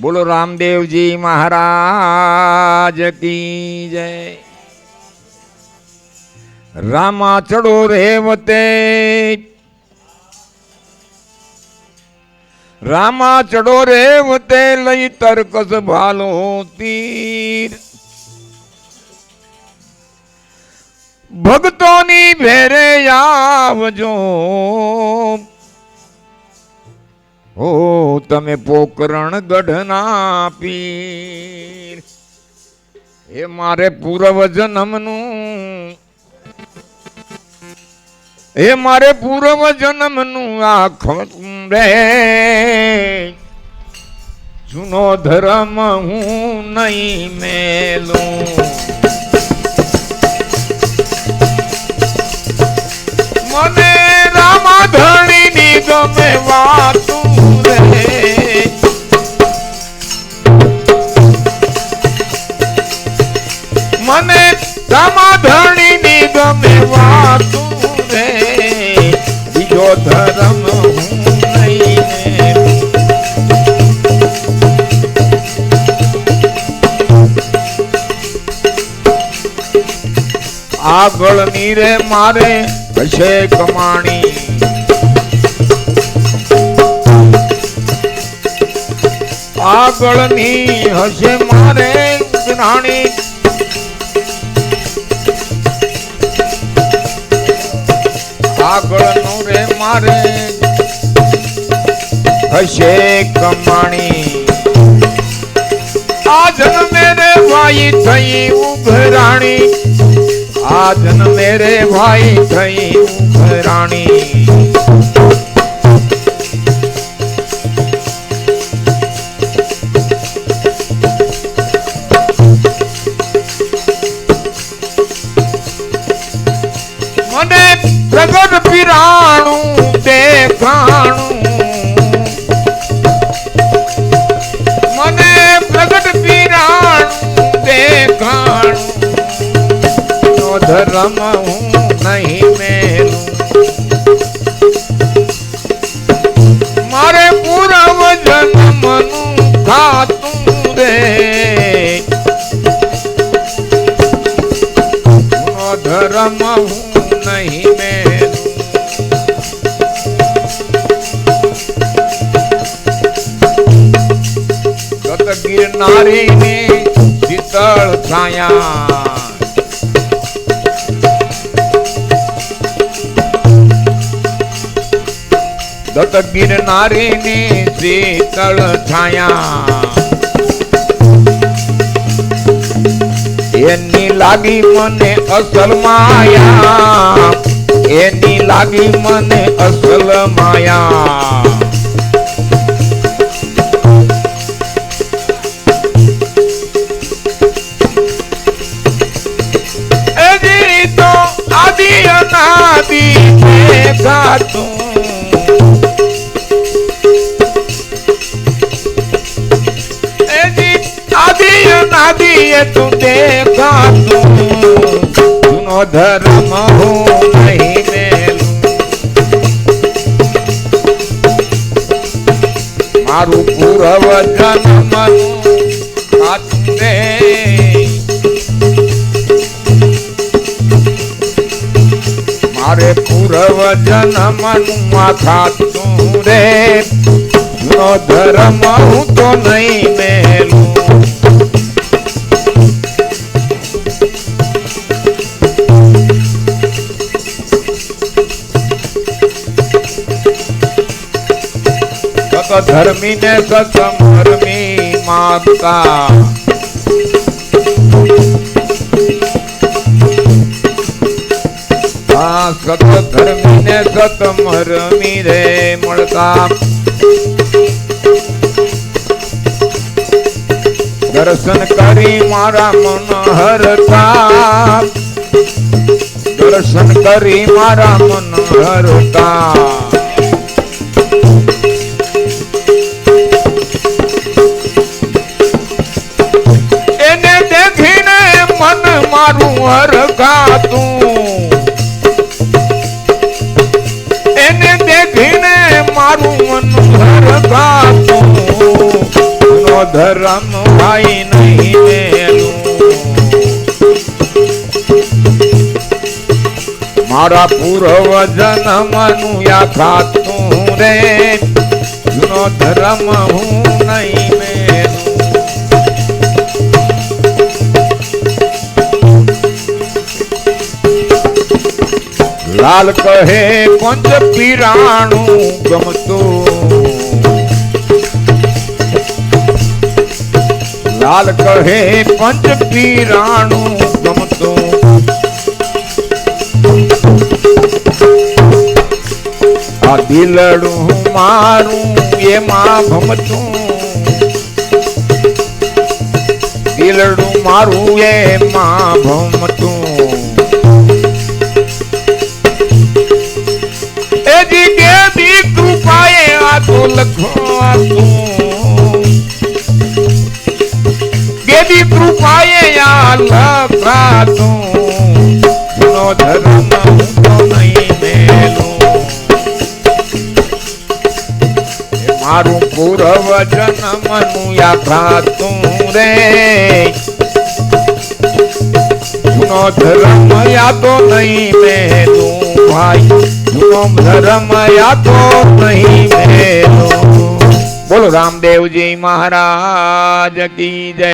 બોલો રામદેવજી મહારાજ કી જય. રામા ચડો રેવતે રામા ચડો રેવતે લઈ તરકસ ભાલો તીર. ભક્તોની ભેરે આવજો. હો, તમે પોકરણ ગઢના પીર. એ મારે પૂર્વ જન્મનું એ મારે પૂર્વ જન્મનું આખું રે જૂનો ધર્મ હું નહીં મેલું. મને રામાધણી ની ગમે વાતું રે. મને રામાધણી ની ગમે વાતું રે. બીજો ધર્મ નહીં ને આગળ નીરે મારે હશે કમાણી. આગળની હશે મારે આગળનું રે મારે હશે કમાણી. આ જન્મે રે ભાઈ થઈ ઉઘરાણી આ જન્મે રે ભાઈ થઈ ઉઘરાણી. ધર્મ હું નહીં ગત ગિરનારીની શીતળ છાયા. દત્ત ગિરનારીની શીતળ છાયા. એની લાગી મને અસલ માયા. એની લાગી મને અસલ માયા. આદિ અનાદિ ગાતું અનાદિ એ તું દેખાતું. જૂનો ધર્મ હું મારું પૂર્વ જન્મનું ખાતું રે મારે પૂર્વ જન્મનું ખાતું રે. ધર્મ હું તો નહીં મેલું. સત ધર્મી ને સત મરમી માતા આ સત ધર્મી ને સત મરમી રે મળતા દર્શન કરી મારા મન હરતા મારું હરગાતું દેખીને મારું મન હરખાતું નો ધર્મ ભાઈ નહીં મારા પૂર્વ જન્મનું યા ખાતું રે. ધર્મ હું નહીં લાલ કહે પંચ પીરાણું ગમતું. લાલ કહે પંચ પીરાણું ગમતું. આ દિલડું મારું, એમાં ભમતું. દિલડું મારું, એમાં ભમતું. તો લખવાતું દેવી કૃપાએ આ લખરાતું નો ધર્મ નહીં મેલું. મારું પૂર્વ જન્મનું યાત્રાતું રે. જૂનો ધર્મ યાદો નહીં મેલું, ભાઈ. નહીં બોલો રામદેવજી મહારાજ કી જય.